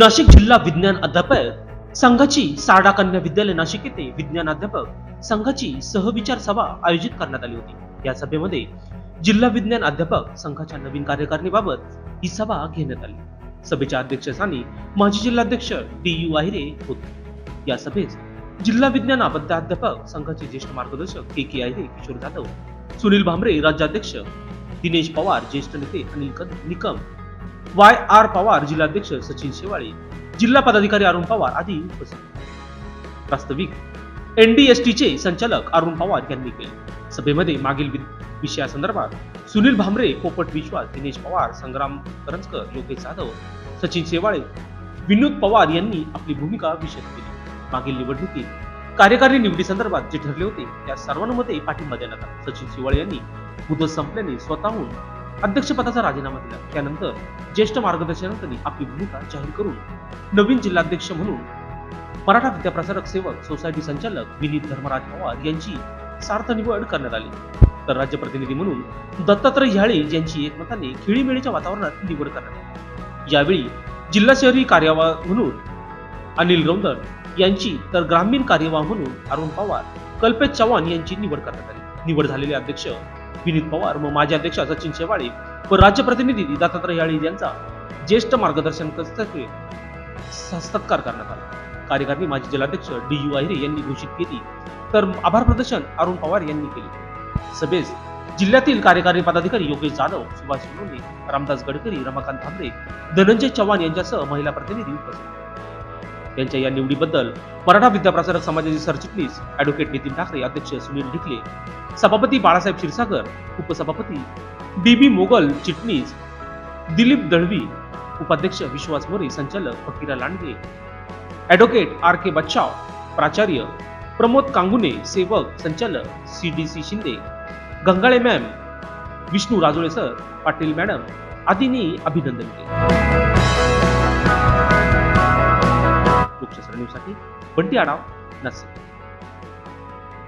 नाशिक जिल्हा विज्ञान अध्यापक संघाची सारडा कन्या विद्यालय नाशिक येथे विज्ञान अध्यापक संघाची सहविचार सभा आयोजित करण्यात आली होती. या सभेमध्ये जिल्हा विज्ञान अध्यापक संघाच्या नवीन कार्यकारिणीबाबत ही सभा घेण्यात आली. सभेच्या अध्यक्षस्थानी माजी जिल्हाध्यक्ष डी यू आहिरे होते. या सभेस जिल्हा विज्ञान अध्यापक संघाचे ज्येष्ठ मार्गदर्शक के के आहिरे किशोर जाधव सुनील भांबरे राज्याध्यक्ष दिनेश पवार ज्येष्ठ नेते अनिल निकम वाय आर पवार जिल्हाध्यक्ष सचिन शेवाळे जिल्हा पदाधिकारी अरुण पवार आदी उपस्थित प्रास्ताविक एनडीएसटीचे संचालक अरुण पवार यांनी केले. सभेमध्ये मागील विषयासंदर्भात सुनील भामरे पोपट विश्वास दिनेश पवार संग्राम करंजकर योगेश जाधव सचिन शेवाळे विनोद पवार यांनी आपली भूमिका विशद केली. मागील निवडणुकीत कार्यकारी निवडीसंदर्भात जे ठरले होते त्या सर्वांमध्ये पाठिंबा देण्यात आला. सचिन शेवाळे यांनी मुदत संपल्याने स्वतःहून अध्यक्षपदाचा राजीनामा दिला. त्यानंतर ज्येष्ठ मार्गदर्शकांनी आपली भूमिका जाहीर करून नवीन जिल्हाध्यक्ष म्हणून मराठा विद्याप्रसारक सेवक सोसायटी संचालक विनीत धर्मराज पवार यांची सार्थ निवड करण्यात आली. तर राज्य प्रतिनिधी म्हणून दत्तात्रय ह्याळे यांची एकमताने खिळीमेळीच्या वातावरणात निवड करण्यात आली. यावेळी जिल्हा शहरी कार्यवाह म्हणून अनिल रौंदर यांची तर ग्रामीण कार्यवाह म्हणून अरुण पवार कल्पेश चव्हाण यांची निवड करण्यात आली. निवड झालेले अध्यक्ष विनीत पवार व माजी अध्यक्ष सचिन शेवाळे व राज्य प्रतिनिधी दत्तात्रय याळी यांचा ज्येष्ठ मार्गदर्शन सत्कार करण्यात आला. कार्यकारिणी माजी जिल्हाध्यक्ष डी यू आहिरे यांनी घोषित केली. तर आभार प्रदर्शन अरुण पवार यांनी केले. सभेस जिल्ह्यातील कार्यकारी पदाधिकारी योगेश जाधव सुभाष सोनवणे रामदास गडकरी रमाकांत भांबरे धनंजय चव्हाण यांच्यासह महिला प्रतिनिधी उपस्थित त्यांच्या या निवडीबद्दल मराठा विद्याप्रसारक समाजाचे सरचिटणीस ऍडव्होकेट नितीन ठाकरे अध्यक्ष सुनील ढिकले सभापती बाळासाहेब क्षीरसागर उपसभापती डी बी मोगल चिटणीस दिलीप दळवी उपाध्यक्ष विश्वास मोरे संचालक Fakira Landge. Advocate R K Bachchav प्राचार्य प्रमोद कांगुने सेवक संचालक C D C Shinde. Gangale ma'am Vishnu Rajole sir Patil madam आदींनी अभिनंदन केले. लोकशास्त्र न्यूजसाठी बंटी आडाव नाशिक.